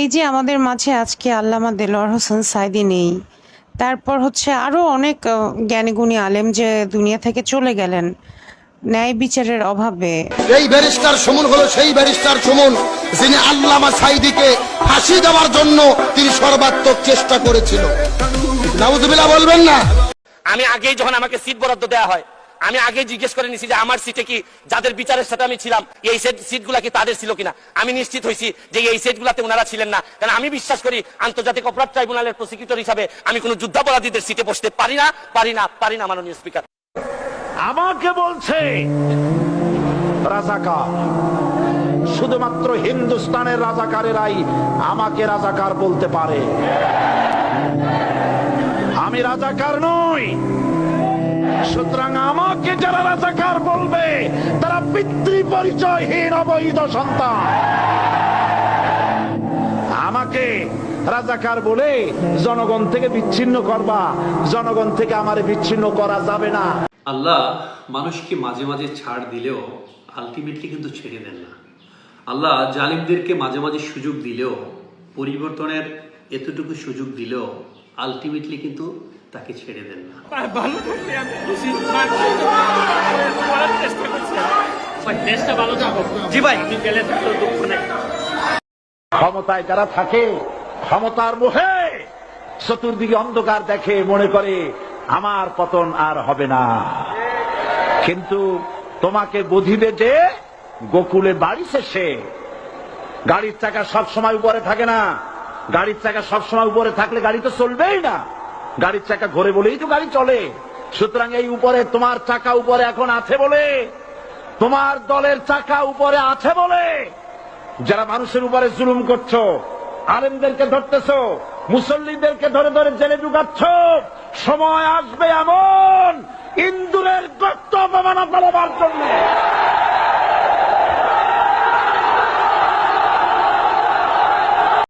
এই যে আমাদের মাঝে আজকে আল্লামা দেলোয়ার হোসেন সাইদি নেই তারপর হচ্ছে আরও অনেক জ্ঞানীগুণী আলেম যে দুনিয়া থেকে চলে গেলেন ন্যায় বিচারের অভাবে। এই ব্যারিস্টার সুমন হলো সেই ব্যারিস্টার সুমন যিনি আল্লামা সাইদিকে ফাঁসি দেওয়ার জন্য তিনি সর্বাত্মক চেষ্টা করেছিল। নাউজুবিল্লাহ বলবেন না? আমি আগেই যখন আমাকে সিট বরাদ্দ দেওয়া হয় আমি আগে জিজ্ঞেস করে নিছি যে আমার সিটে কি যাদের বিচারের সাথে আমি ছিলাম, এই সিটগুলা কি তাদের ছিল কিনা? আমি নিশ্চিত হয়েছি যে এই সিট গুলাতে ওনারা ছিলেন না। কারণ আমি বিশ্বাস করি আন্তর্জাতিক অপরাধ ট্রাইব্যুনালের প্রসিকিউটর হিসাবে আমি কোনো যুদ্ধাপরাধীদের সিটে বসতে পারি না পারি না পারি না, মাননীয় স্পিকার আমাকে বলছে, রাজাকার, শুধুমাত্র হিন্দুস্তানের রাজাকারেরাই আমাকে রাজাকার বলতে পারে। আমি রাজাকার নই সুতরাং আমাকে যারা রাজাকার বলবে, তারা পিতৃ পরিচয়হীন অবৈধ সন্তান। আমাকে রাজাকার বলে জনগণ থেকে বিচ্ছিন্ন করবা, জনগণ থেকে আমার বিচ্ছিন্ন করা যাবে না। আল্লাহ মানুষকে মাঝে মাঝে ছাড় দিলেও আলটিমেটলি কিন্তু ছেড়ে দেন না। আল্লাহ জালিমদেরকে মাঝে মাঝে সুযোগ দিলেও, পরিবর্তনের এতটুকু সুযোগ দিলেও আলটিমেটলি কিন্তু তাকে ছেড়ে দেন না। ভালো থাকলে আমি খুশি চেষ্টা করছি। দেশটা ভালো থাকুক। জি ভাই। আমি গেলে থাকলেও দুঃখ নেই। ক্ষমতায় যারা থাকে ক্ষমতার মোহে চতুর্দিকে অন্ধকার দেখে মনে করে আমার পতন আর হবে না। কিন্তু তোমাকে বুঝিবে যে গোকুলে বাড়ি শেষে গাড়ির চাকা সব সময় উপরে থাকে না। গাড়ির চাকা সব সময় উপরে থাকলে গাড়ি তো চলবেই না। গাড়ির চাকা ঘোরে বলেই তো গাড়ি চলে। সুতরাং এই উপরে তোমার চাকা উপরে এখন আছে বলে। তোমার দলের চাকা উপরে আছে বলে। যারা মানুষের উপরে জুলুম করছ, আলেমদেরকে ধরতেছো, মুসল্লিদেরকে ধরে ধরে জেলে ঢুকাচ্ছ, সময় আসবে এমন ইন্দুরের গর্ত অপমানা পালাবার জন্য।